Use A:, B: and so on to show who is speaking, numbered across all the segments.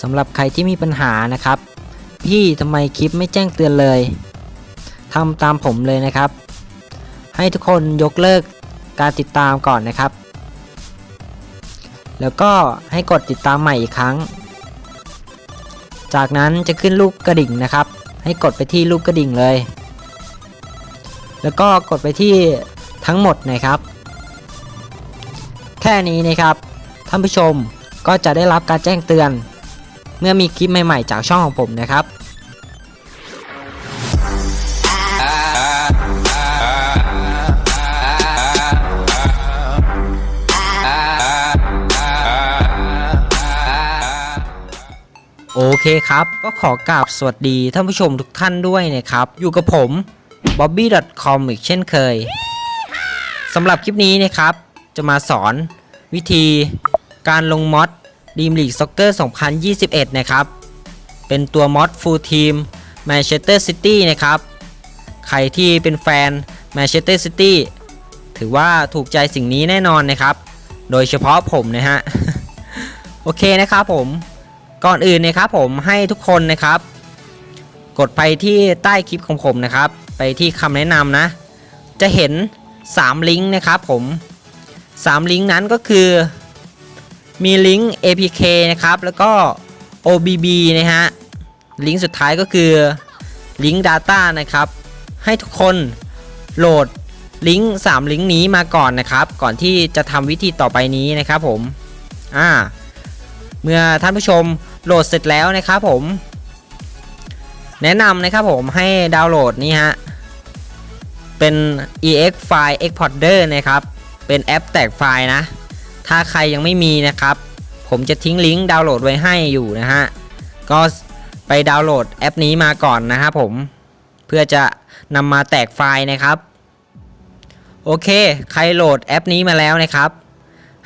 A: สำหรับใครที่มีปัญหานะครับ พี่ทำไมคลิปไม่แจ้งเตือนเลยทำตามผมเลยนะครับ ให้ทุกคนยกเลิกการติดตามก่อนนะครับ แล้วก็ให้กดติดตามใหม่อีกครั้ง จากนั้นจะขึ้นรูปกระดิ่งนะครับ ให้กดไปที่รูปกระดิ่งเลย แล้วก็กดไปที่ทั้งหมดนะครับ แค่นี้นะครับท่านผู้ชมก็จะได้รับการแจ้งเตือน เมื่อมีคลิปใหม่ๆจากช่องของผมนะครับโอเคครับ ก็ขอกราบสวัสดีท่านผู้ชมทุกท่านด้วยนะครับ อยู่กับผม bobby.com อีกเช่นเคยสำหรับคลิปนี้นะครับ จะมาสอนวิธีการลงมอด ดีมลีกซ็อกเกอร์ 2021 นะครับ เป็นตัวมอดฟูลทีมแมนเชสเตอร์ซิตี้นะครับ ใครที่เป็นแฟนแมนเชสเตอร์ซิตี้ถือว่าถูกใจสิ่งนี้แน่นอนนะครับ โดยเฉพาะผมนะฮะ โอเคนะครับผม ก่อนอื่นนะครับผมให้ทุกคนนะครับ กดไปที่ใต้คลิปของผมนะครับ ไปที่คำแนะนำนะ จะเห็น 3 ลิงก์นะครับผม 3 ลิงก์นั้นก็คือ มีลิงก์ APK นะครับ แล้วก็ OBB นะฮะ ลิงก์สุดท้ายก็คือลิงก์ Data นะครับ ให้ทุกคนโหลดลิงก์3ลิงก์นี้มาก่อนนะครับ ก่อนที่จะทำวิธีต่อไปนี้นะครับผม อ่า เมื่อท่านผู้ชมโหลดเสร็จแล้วนะครับผม แนะนำนะครับผมให้ดาวน์โหลดนี่ฮะ เป็น ex file exporter นะครับ เป็นแอปแตกไฟล์นะ ถ้าใครยังไม่มีนะครับ ผมจะทิ้งลิงก์ดาวน์โหลดไว้ให้อยู่นะฮะ ก็ไปดาวน์โหลดแอปนี้มาก่อนนะครับผม เพื่อจะนำมาแตกไฟล์นะครับ โอเค ใครโหลดแอปนี้มาแล้วนะครับ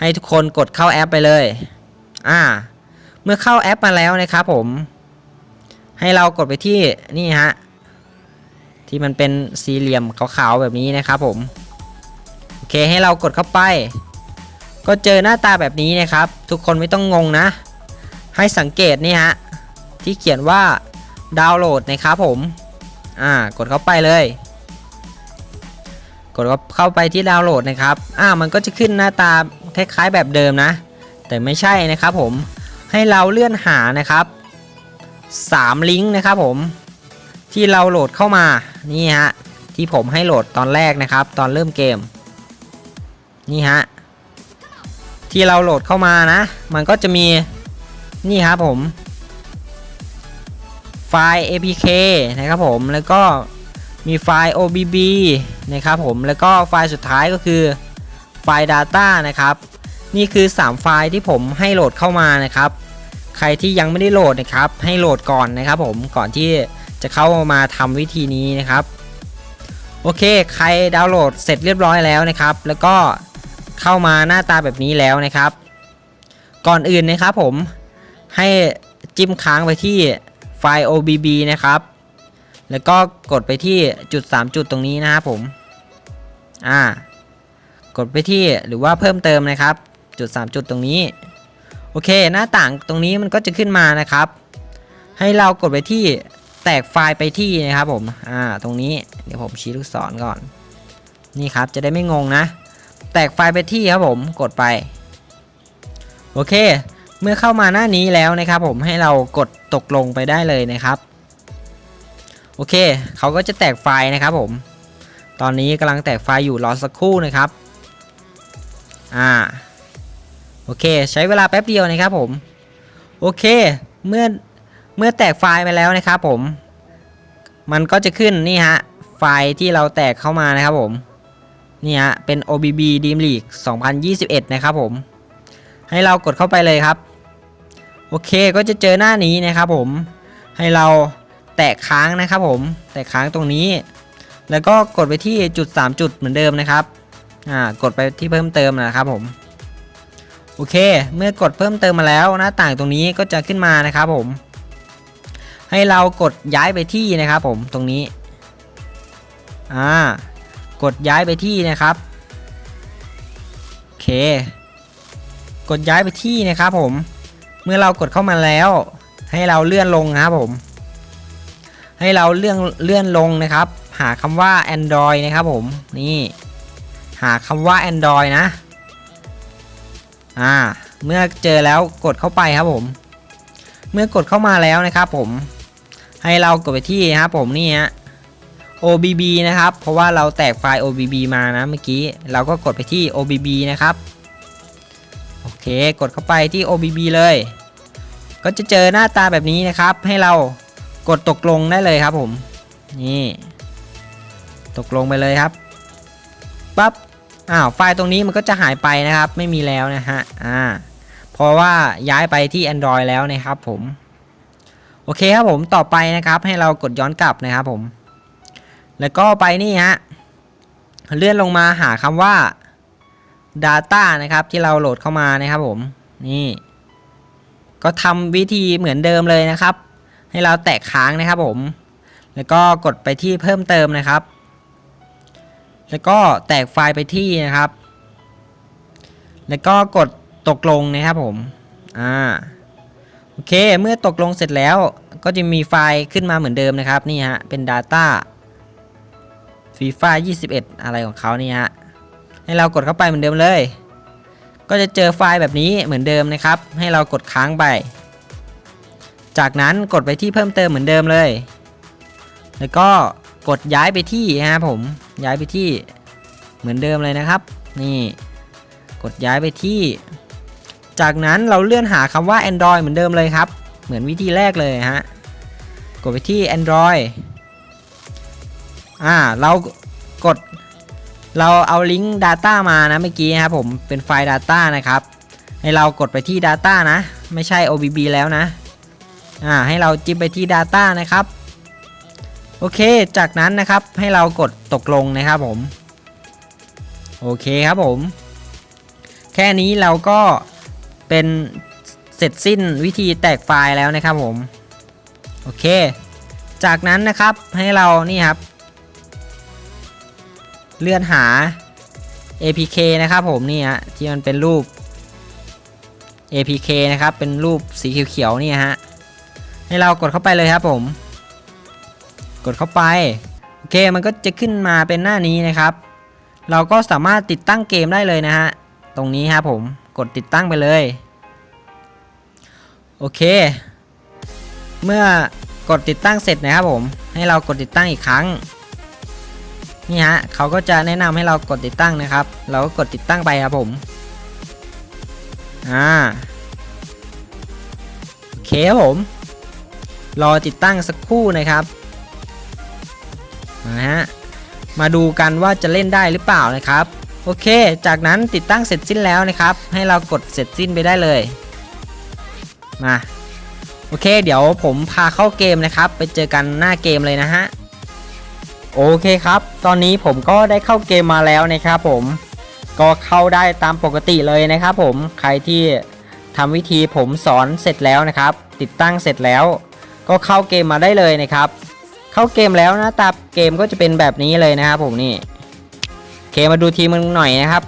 A: ให้ทุกคนกดเข้าแอปไปเลย อ่า เมื่อเข้าแอปมาแล้วนะครับผม ให้เรากดไปที่นี่ฮะ ที่มันเป็นสี่เหลี่ยมขาวๆแบบนี้นะครับผม โอเค ให้เรากดเข้าไป ก็เจอหน้าตาแบบนี้นะครับ ทุกคนไม่ต้องงงนะ ให้สังเกตนี่ฮะที่เขียนว่าดาวน์โหลดนะครับผม อ่ากดเข้าไปเลย กดเข้าไปที่ดาวน์โหลดนะครับ อ่ามันก็จะขึ้นหน้าตาคล้ายๆแบบเดิมนะ แต่ไม่ใช่นะครับผมให้เราเลื่อนหานะครับ3ลิงก์นะครับผมที่เราโหลดเข้ามานี่ฮะที่ผมให้โหลดตอนแรกนะครับ ตอนเริ่มเกม นี่ฮะ ที่เราโหลดเข้ามานะ มันก็จะมีนี่ครับผม ไฟล์ apk นะครับผมแล้วก็มีไฟล์ obb นะครับผมแล้วก็ไฟล์สุดท้ายก็คือไฟล์ data นะครับ นี่คือ 3 ไฟล์ที่ผมให้โหลดเข้ามานะครับ ใครที่ยังไม่ได้โหลดนะครับ ให้โหลดก่อนนะครับผมก่อนที่จะเข้ามาทำวิธีนี้นะครับ โอเค ใครดาวน์โหลดเสร็จเรียบร้อยแล้วนะครับ แล้วก็ เข้ามาหน้าตาแบบนี้แล้วนะครับ ก่อนอื่นนะครับผมให้จิ้มค้างไปที่ไฟล์ OBB นะครับ แล้วก็กดไปที่จุด 3 จุดตรงนี้นะครับผม อ่า กดไปที่หรือว่าเพิ่มเติมนะครับ จุด 3 จุดตรงนี้ โอเค หน้าต่างตรงนี้มันก็จะขึ้นมานะครับ ให้เรากดไปที่แตกไฟล์ไปที่นะครับผม อ่า ตรงนี้ เดี๋ยวผมชี้ลูกศรก่อน นี่ครับ จะได้ไม่งงนะ แตกไฟล์ไปที่ครับผมกดไป โอเค เมื่อเข้ามาหน้านี้แล้วนะครับ ผมให้เรากดตกลงไปได้เลยนะครับ โอเค เขาก็จะแตกไฟล์นะครับผม ตอนนี้กำลังแตกไฟล์อยู่รอสักครู่นะครับ อ่า โอเค ใช้เวลาแป๊บเดียวนะครับผม โอเค เมื่อเมื่อแตกไฟล์ไปแล้วนะครับผม มันก็จะขึ้นนี่ฮะ ไฟล์ที่เราแตกเข้ามานะครับผม นี่ฮะเป็น OBB Dream League 2021 นะครับผม ให้เรากดเข้าไปเลยครับ โอเคก็จะเจอหน้านี้นะครับผม ให้เราแตะค้างนะครับผม แตะค้างตรงนี้ แล้วก็กดไปที่จุด 3 จุดเหมือนเดิมนะครับ อ่า กดไปที่เพิ่มเติมนะครับผม โอเค เมื่อกดเพิ่มเติมมาแล้วหน้าต่างตรงนี้ก็จะขึ้นมานะครับผม ให้เรากดย้ายไปที่นะครับผม ตรงนี้ อ่า กดย้ายไปที่นะครับโอเค กดย้ายไปที่นะครับผม เมื่อเรากดเข้ามาแล้ว ให้เราเลื่อนลงนะครับผม ให้เราเลื่อนเลื่อนลงนะครับ หาคำว่า Android นะครับผมนี่หาคำว่า Android นะ อ่า เมื่อเจอแล้วกดเข้าไปครับผม เมื่อกดเข้ามาแล้วนะครับผม ให้เรากดไปที่นะครับผมนี่ฮะ OBB นะครับ เพราะว่าเราแตกไฟล์ OBB มานะเมื่อกี้ เราก็กดไปที่ OBB นะครับ โอเค กดเข้าไปที่ OBB เลย ก็จะเจอหน้าตาแบบนี้นะครับ ให้เรากดตกลงได้เลยครับผม นี่ ตกลงไปเลยครับ ปั๊บ อ้าว ไฟล์ตรงนี้มันก็จะหายไปนะครับ ไม่มีแล้วนะฮะ อ่า เพราะว่าย้ายไปที่ Android แล้วนะครับผม โอเคครับผม ต่อไปนะครับ ให้เรากดย้อนกลับนะครับผม แล้วก็ไปนี่ฮะ เลื่อนลงมาหาคำว่า Data นะครับ ที่เราโหลดเข้ามานะครับผม นี่ ก็ทำวิธีเหมือนเดิมเลยนะครับ ให้เราแตะค้างนะครับผม แล้วก็กดไปที่เพิ่มเติมนะครับ แล้วก็แตกไฟล์ไปที่นะครับ แล้วก็กดตกลงนะครับผม อ่า โอเค เมื่อตกลงเสร็จแล้ว ก็จะมีไฟล์ขึ้นมาเหมือนเดิมนะครับ นี่ฮะ เป็น Data FIFA 21 อะไรของเขานี่ฮะ ให้เรากดเข้าไปเหมือนเดิมเลย ก็จะเจอไฟล์แบบนี้เหมือนเดิมนะครับ ให้เรากดค้างไป จากนั้นกดไปที่เพิ่มเติมเหมือนเดิมเลย แล้วก็กดย้ายไปที่นะครับผมย้ายไปที่เหมือนเดิมเลยนะครับ นี่ กดย้ายไปที่ จากนั้นเราเลื่อนหาคำว่า Android เหมือนเดิมเลยครับ เหมือนวิธีแรกเลยฮะ กดไปที่ Android อ่าเรากดเราเอาลิงก์ Data มานะเมื่อกี้นะครับผมเป็นไฟล์ Data นะครับ ให้เรากดไปที่ Data นะ ไม่ใช่ OBB แล้วนะอ่าให้เราจิ้มไปที่ Data นะครับ โอเคจากนั้นนะครับให้เรากดตกลงนะครับผม โอเคครับผม แค่นี้เราก็เป็นเสร็จสิ้นวิธีแตกไฟล์แล้วนะครับผม โอเค จากนั้นนะครับให้เรานี่ครับ เลื่อนหา APK นะครับผมนี่ฮะที่มันเป็นรูป APK นะครับเป็นรูปสีเขียวๆนี่ฮะให้เรากดเข้าไปเลยครับผม กดเข้าไปโอเคมันก็จะขึ้นมาเป็นหน้านี้นะครับ เราก็สามารถติดตั้งเกมได้เลยนะฮะตรงนี้ครับผมกดติดตั้งไปเลยโอเค เมื่อกดติดตั้งเสร็จนะครับผม ให้เรากดติดตั้งอีกครั้ง นี่ฮะเขาก็จะแนะนำให้เรากดติดตั้งนะครับ เราก็กดติดตั้งไปครับผมอ่าโอเคครับผม รอติดตั้งสักครู่นะครับนะฮะมาดูกันว่าจะเล่นได้หรือเปล่านะครับ โอเค จากนั้นติดตั้งเสร็จสิ้นแล้วนะครับ ให้เรากดเสร็จสิ้นไปได้เลย มา โอเค เดี๋ยวผมพาเข้าเกมนะครับ ไปเจอกันหน้าเกมเลยนะฮะ โอเคครับ ตอนนี้ผมก็ได้เข้าเกมมาแล้วนะครับผม ก็เข้าได้ตามปกติเลยนะครับผม ใครที่ทำวิธีผมสอนเสร็จแล้วนะครับ ติดตั้งเสร็จแล้ว ก็เข้าเกมมาได้เลยนะครับ เข้าเกมแล้วหนะตาเกมก็จะเป็นแบบนี้เลยนะครับผมนี่เคมาดูทีมมึงหน่อยนะครับ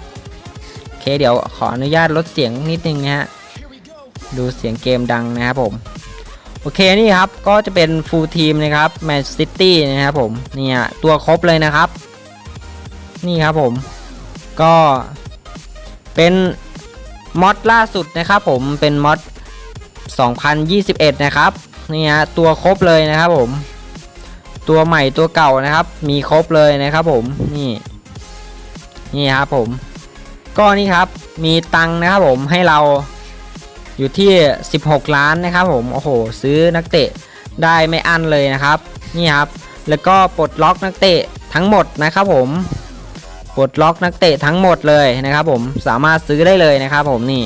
A: เคเดี๋ยวขออนุญาตลดเสียงนิดนึงนะฮะ ดูเสียงเกมดังนะครับผม โอเคนี่ครับก็จะเป็นฟูลทีมนะครับแมนซิตี้นะครับผมเนี่ยตัวครบเลยนะครับ นี่ครับผม ก็เป็นมอดล่าสุดนะครับผมเป็นมอด2021 นะครับนี่ฮะตัวครบเลยนะครับผม ตัวใหม่ตัวเก่านะครับ มีครบเลยนะครับผมนี่นี่ครับผม ก็นี่ครับมีตังนะครับผมให้เรา อยู่ที่ 16 ล้านนะครับผมโอ้โหซื้อนักเตะได้ไม่อั้นเลยนะครับนี่ครับแล้วก็ปลดล็อกนักเตะทั้งหมดนะครับผมปลดล็อกนักเตะทั้งหมดเลยนะครับ ผมสามารถซื้อได้เลยนะครับ ผมนี่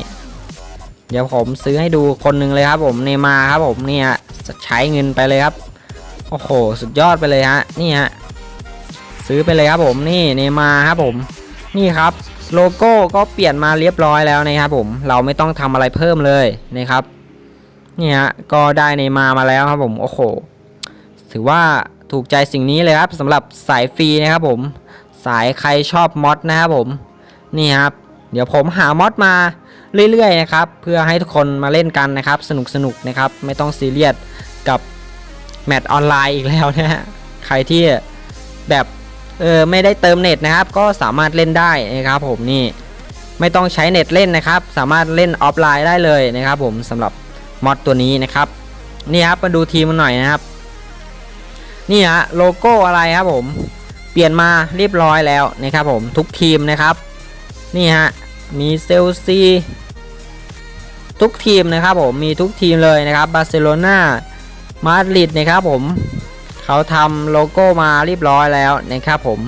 A: เดี๋ยวผมซื้อให้ดูคนหนึ่งเลยครับ ผมเนมาครับ ผมเนี่ยจะใช้เงินไปเลยครับโอ้โหสุดยอดไปเลยฮะนี่ฮะซื้อไปเลยครับ ผมนี่เนมาครับผมนี่ครับ โลโก้ก็เปลี่ยนมาเรียบร้อยแล้วนะครับผมเราไม่ต้องทำอะไรเพิ่มเลยนะครับนี่ฮะก็ได้เนมามาแล้วครับผมโอ้โหถือว่าถูกใจสิ่งนี้เลยครับสำหรับสายฟรีนะครับผมสายใครชอบมอดนะครับผมนี่ครับเดี๋ยวผมหามอดมาเรื่อยๆนะครับเพื่อให้ทุกคนมาเล่นกันนะครับ สนุกๆนะครับไม่ต้องซีเรียสกับแมตช์ออนไลน์อีกแล้วนะฮะใครที่แบบ เออไม่ได้เติมเน็ตนะครับ ก็สามารถเล่นได้นะครับ ผมนี่ไม่ต้องใช้เน็ตเล่นนะครับ สามารถเล่นออฟไลน์ได้เลยนะครับ ผมสำหรับมอดตัวนี้นะครับนี่ครับมาดูทีมมันหน่อยนะครับ นี่ฮะโลโก้อะไรครับผมเปลี่ยนมาเรียบร้อยแล้วนะครับผมทุกทีมนะครับนี่ฮะมีเซลซีทุกทีมนะครับผมมีทุกทีมเลยนะครับบาร์เซโลนามาดริดนะครับผม เขาทำโลโก้มาเรียบร้อยแล้วนะครับผม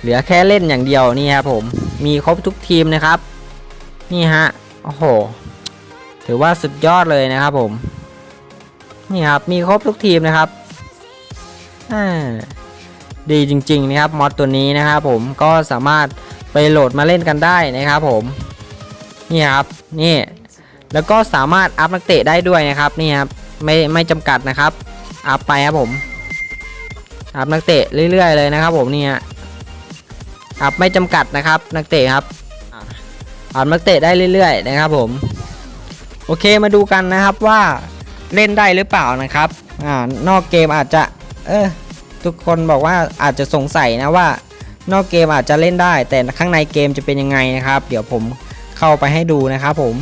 A: เหลือแค่เล่นอย่างเดียวนี่ครับผม มีครบทุกทีมนะครับ นี่ฮะ โอ้โห ถือว่าสุดยอดเลยนะครับผม นี่ครับ มีครบทุกทีมนะครับอ่าดีจริงๆนะครับมอดตัวนี้นะครับผม ก็สามารถไปโหลดมาเล่นกันได้นะครับผม นี่ครับ นี่ แล้วก็สามารถอัพนักเตะได้ด้วยนะครับ นี่ครับ ไม่ไม่จำกัดนะครับ อัพไปครับผม อัพนักเตะเรื่อยๆเลยนะครับ ผมนี่ฮะอัพไม่จำกัดนะครับ นักเตะครับอัพนักเตะได้เรื่อยๆนะครับ ผมโอเคมาดูกันนะครับว่าเล่นได้หรือเปล่านะครับอ่านอกเกมอาจจะ เออทุกคนบอกว่าอาจจะสงสัยนะว่า นอกเกมอาจจะเล่นได้ แต่ข้างในเกมจะเป็นยังไงนะครับ เดี๋ยวผมเข้าไปให้ดูนะครับผม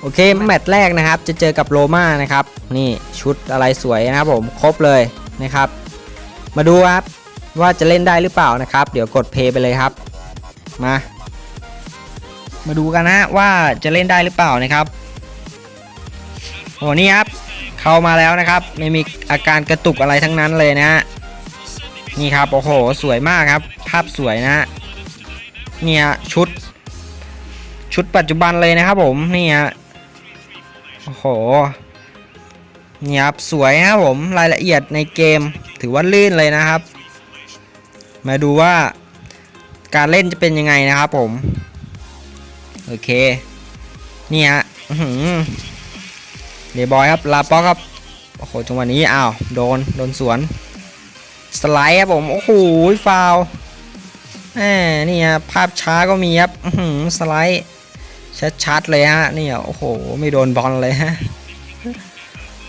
A: โอเคแมตช์แรกนะครับ จะเจอกับโรม่านะครับ นี่ชุดอะไรสวยนะครับผมครบเลย นะครับ มาดูครับว่าจะเล่นได้หรือเปล่านะครับ เดี๋ยวกดเพย์ไปเลยครับ มา มาดูกันนะว่าจะเล่นได้หรือเปล่านะครับโอ้นี่ครับ เข้ามาแล้วนะครับ ไม่มีอาการกระตุกอะไรทั้งนั้นเลยนะฮะนี่ครับโอ้โหสวยมากครับ ภาพสวยนะฮะเนี่ยชุด ชุดปัจจุบันเลยนะครับผมนี่ฮะโอ้โห นี่ครับสวยครับผมรายละเอียดในเกมถือว่าลื่นเลยนะครับ มาดูว่าการเล่นจะเป็นยังไงนะครับผม โอเค นี่ฮะเดบอยครับ ลาป๊อกครับ โอ้โห จังหวะนี้ อ้าว โดน โดนสวน สไลด์ครับผม โอ้โห ฟาวแหมนี่ฮะภาพช้าก็มีครับสไลด์ ชัดๆ เลยฮะ นี่โอ้โห ไม่โดนบอลเลยฮะ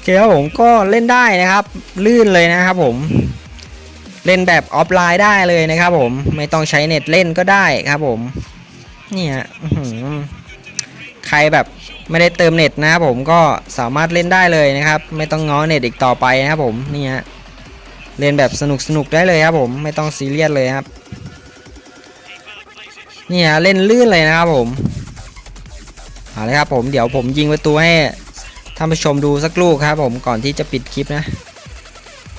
A: เคครับผมก็เล่นได้นะครับ ลื่นเลยนะครับผม เล่นแบบออฟไลน์ได้เลยนะครับผมไม่ต้องใช้เน็ตเล่นก็ได้ครับผมเนี่ยใครแบบไม่ได้เติมเน็ตนะครับผมก็สามารถเล่นได้เลยนะครับ ไม่ต้องง้อเน็ตอีกต่อไปนะครับผมนี่ฮะเล่นแบบสนุกสนุกได้เลยครับผมไม่ต้องซีเรียสเลยครับนี่ฮะเล่นลื่นเลยนะครับผมเอาเลยครับผมเดี๋ยวผมยิงประตูให้ ท่านผู้ชมดูสักลูกครับผมก่อนที่จะปิดคลิปนะ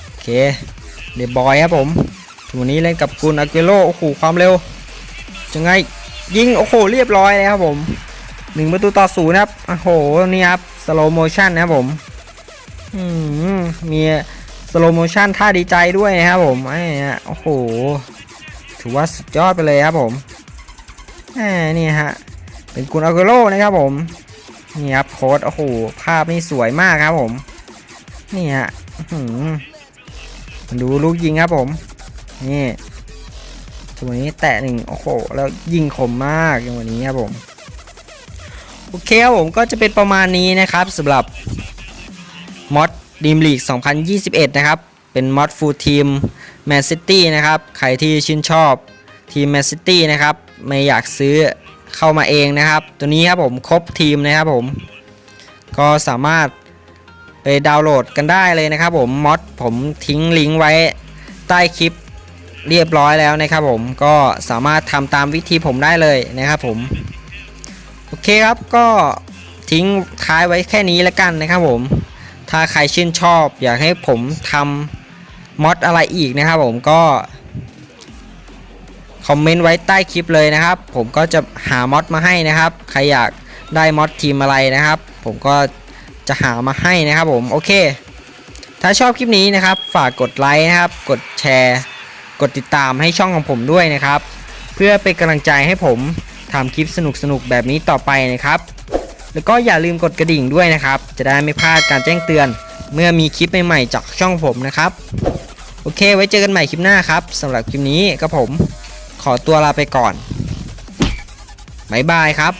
A: โอเคเดบอยครับผมวันนี้เล่นกับกุนอาเกโลโอ้โหความเร็วยังไงยิงโอ้โหเรียบร้อยเลยครับผมหนึ่งประตูต่อศูนย์ครับโอ้โหนี่ครับสโลโมชั่นนะครับผมมีสโลโมชั่นท่าดีใจด้วยนะครับผมไอ้โอ้โหถือว่าสุดยอดไปเลยครับผมนี่ฮะเป็นกุนอาเกโรนะครับผม นี่ครับโค้ดโอ้โหภาพนี่สวยมากครับผม นี่ฮะดูลูกยิงครับผม นี่ตัวนี้แตะหนึ่งโอ้โห แล้วยิงคมมากอย่างวันนี้ครับผม โอเคครับผมก็จะเป็นประมาณนี้นะครับสำหรับมอดดีมลีก 2021 นะครับ เป็นมอดฟูลทีมแมนซิตี้นะครับ ใครที่ชื่นชอบทีมแมนซิตี้นะครับ ไม่อยากซื้อ เข้ามาเองนะครับ ตัวนี้ครับผมครบทีมนะครับผม ก็สามารถไปดาวน์โหลดกันได้เลยนะครับผมมอดผมทิ้งลิงก์ไว้ใต้คลิปเรียบร้อยแล้วนะครับผมก็สามารถทำตามวิธีผมได้เลยนะครับผม โอเคครับก็ทิ้งท้ายไว้แค่นี้แล้วกันนะครับผม ถ้าใครชื่นชอบอยากให้ผมทำมอดอะไรอีกนะครับผมก็ คอมเมนต์ไว้ใต้คลิปเลยนะครับ ผมก็จะหามอดมาให้นะครับ ใครอยากได้มอดทีมอะไรนะครับ ผมก็จะหามาให้นะครับผมโอเค ถ้าชอบคลิปนี้นะครับ ฝากกดไลค์นะครับ กดแชร์ กดติดตามให้ช่องของผมด้วยนะครับ เพื่อเป็นกำลังใจให้ผมทำคลิปสนุกๆแบบนี้ต่อไปนะครับ แล้วก็อย่าลืมกดกระดิ่งด้วยนะครับ จะได้ไม่พลาดการแจ้งเตือน เมื่อมีคลิปใหม่ๆจากช่องผมนะครับ โอเค ไว้เจอกันใหม่คลิปหน้าครับสำหรับคลิปนี้ก็ผม ขอตัวลาไปก่อน บ๊ายบายครับ